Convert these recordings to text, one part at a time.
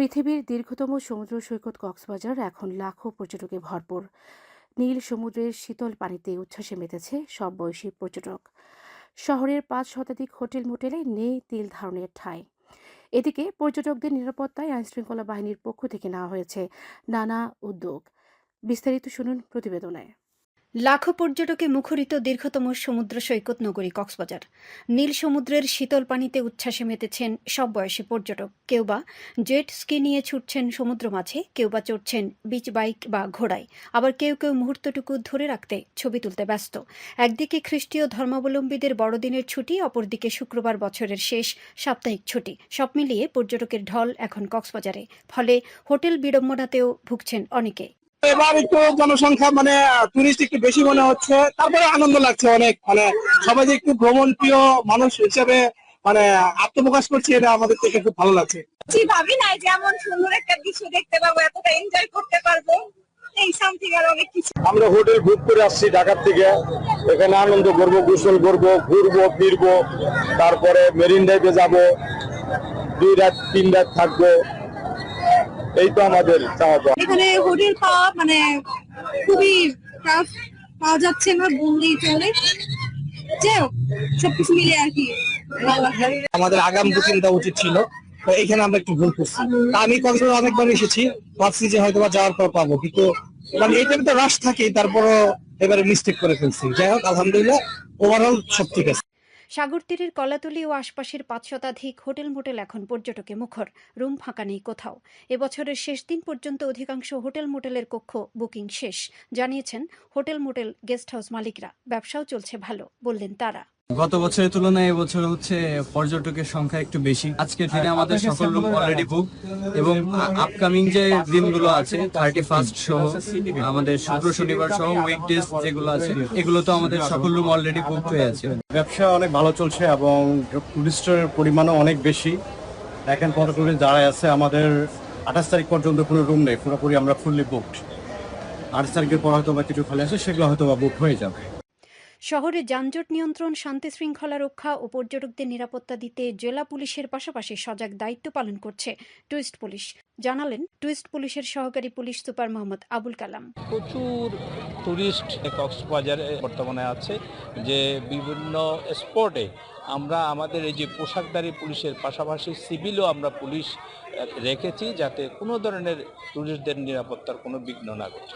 পৃথিবীর দীর্ঘতম সমুদ্র সৈকত কক্সবাজার এখন লাখো পর্যটকে ভরপুর। নীল সমুদ্রের শীতল পানিতে উচ্ছ্বাসে মেতেছে সব বয়সী পর্যটক। শহরের পাঁচ শতাধিক হোটেল মোটেলে নেই তিল ধারণের ঠাঁই। এদিকে পর্যটকদের নিরাপত্তায় আইনশৃঙ্খলা বাহিনীর পক্ষ থেকে নেওয়া হয়েছে নানা উদ্যোগ। বিস্তারিত শুনুন প্রতিবেদনে। লাখো পর্যটকে মুখরিত দীর্ঘতম সমুদ্র সৈকত নগরী কক্সবাজার। নীল সমুদ্রের শীতল পানিতে উচ্ছ্বাসে মেতেছেন সব বয়সী পর্যটক। কেউ বা জেট স্কি নিয়ে ছুটছেন সমুদ্র মাঝে, কেউ বা চড়ছেন বিচ বাইক বা ঘোড়ায়। আবার কেউ কেউ মুহূর্তটুকু ধরে রাখতে ছবি তুলতে ব্যস্ত। একদিকে খ্রিস্টীয় ধর্মাবলম্বীদের বড়দিনের ছুটি, অপরদিকে শুক্রবার বছরের শেষ সাপ্তাহিক ছুটি। সব মিলিয়ে পর্যটকের ঢল এখন কক্সবাজারে। ফলে হোটেল বিড়ম্বনাতেও ভুগছেন অনেকে। এবার একটু জনসংখ্যা মানে টুরিস্ট একটু বেশি মনে হচ্ছে। তারপরে আনন্দ লাগছে অনেক মানে সবাই যে একটু ভ্রমণ প্রিয় মানুষ হিসেবে মানে আত্মপ্রকাশ করছে এটা আমাদের থেকে খুব ভালো লাগছে। ভাবি নাই যে এমন সুন্দর একটা দৃশ্য দেখতে পাবো এতটা এনজয় করতে পারব। এই সামথিং আর অনেক কিছু। আমরা হোটেল বুক করে আসছি ঢাকার থেকে। এখানে আনন্দ করব গোসল করব ঘুরবো ফিরবো। তারপরে মেরিন ড্রাইভে যাব। দুই রাত তিন রাত থাকব। এই তো আমাদের চাওয়া পাওয়া। এখানে হোটেল পাওয়া মানে খুবই টাফ পাওয়া যাচ্ছে না বললেই চলে। সবকিছু মিলে আর কি আমাদের আগাম বুকিং দেওয়া উচিত ছিল। তো এখানে আমরা একটু ভুল করছি। তা আমি কক্সবাজার অনেকবার এসেছি। ভাবছি যে হয়তো বা যাওয়ার পর পাবো। কিন্তু মানে টাইমে তো রাশ থাকে তারপরও এবারে মিস্টেক করে ফেলছি। যাই হোক আলহামদুলিল্লাহ ওভারঅল সব ঠিক আছে। সাগর তীরের কলাতলি ও আশপাশের পাঁচ শতাধিক হোটেল মোটেল এখন পর্যটকে মুখর। রুম ফাঁকা নেই কোথাও। এবছরের শেষ দিন পর্যন্ত অধিকাংশ হোটেল মোটেলের কক্ষ বুকিং শেষ। জানিয়েছেন হোটেল মোটেল গেস্ট হাউস মালিকরা। ব্যবসাও চলছে ভালো, বললেন তারা। গত বছরের তুলনায় এবছর হচ্ছে পর্যটকের সংখ্যা একটু বেশি। আজকের দিনে আমাদের সকল রুম অলরেডি বুক এবং আপকামিং যে দিনগুলো আছে থার্টি ফার্স্ট সহ আমাদের শুক্র শনিবার সহ উইকডেজ যেগুলো আছে এগুলো তো আমাদের সকল রুম অলরেডি বুক হয়ে আছে। ব্যবসা অনেক ভালো চলছে এবং টুরিস্টের পরিমাণও অনেক বেশি। দেখেন কত টুরিস্ট দাঁড়ায় আছে আমাদের আঠাশ তারিখ পর্যন্ত কোনো রুম নেই পুরোপুরি আমরা ফুললি বুকড আঠাশ তারিখের পর হয়তো বা কিছু খালি আছে সেগুলো হয়তো বা বুক হয়ে যাবে। শহরে যানজট নিয়ন্ত্রণ শান্তি শৃঙ্খলা রক্ষা ও পর্যটকদের নিরাপত্তা দিতে জেলা পুলিশের পাশাপাশি সজাগ দায়িত্ব পালন করছে টুইস্ট পুলিশ। জানালেন টুইস্ট পুলিশের সহকারী পুলিশ সুপার মোহাম্মদ আবুল কালাম। প্রচুর টুরিস্ট কক্সবাজারে বর্তমানে আছে যে বিভিন্ন স্পটে আমরা আমাদের এই যে পোশাকধারী পুলিশের পাশাপাশি সিভিলও আমরা পুলিশ রেখেছি যাতে কোনো ধরনের টুরিস্টদের নিরাপত্তার কোনো বিঘ্ন না ঘটে।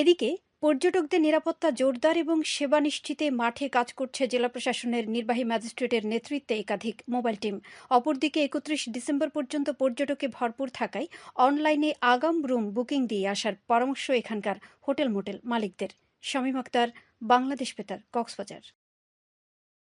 এদিকে পর্যটকদের নিরাপত্তা জোরদার এবং সেবা নিশ্চিতে মাঠে কাজ করছে জেলা প্রশাসনের নির্বাহী ম্যাজিস্ট্রেটের নেতৃত্বে একাধিক মোবাইল টিম। অপরদিকে একত্রিশ ডিসেম্বর পর্যন্ত পর্যটকে ভরপুর থাকায় অনলাইনে আগাম রুম বুকিং দিয়ে আসার পরামর্শ এখানকার হোটেল মোটেল মালিকদের। শামীম আক্তার, বাংলাদেশ বেতার, কক্সবাজার।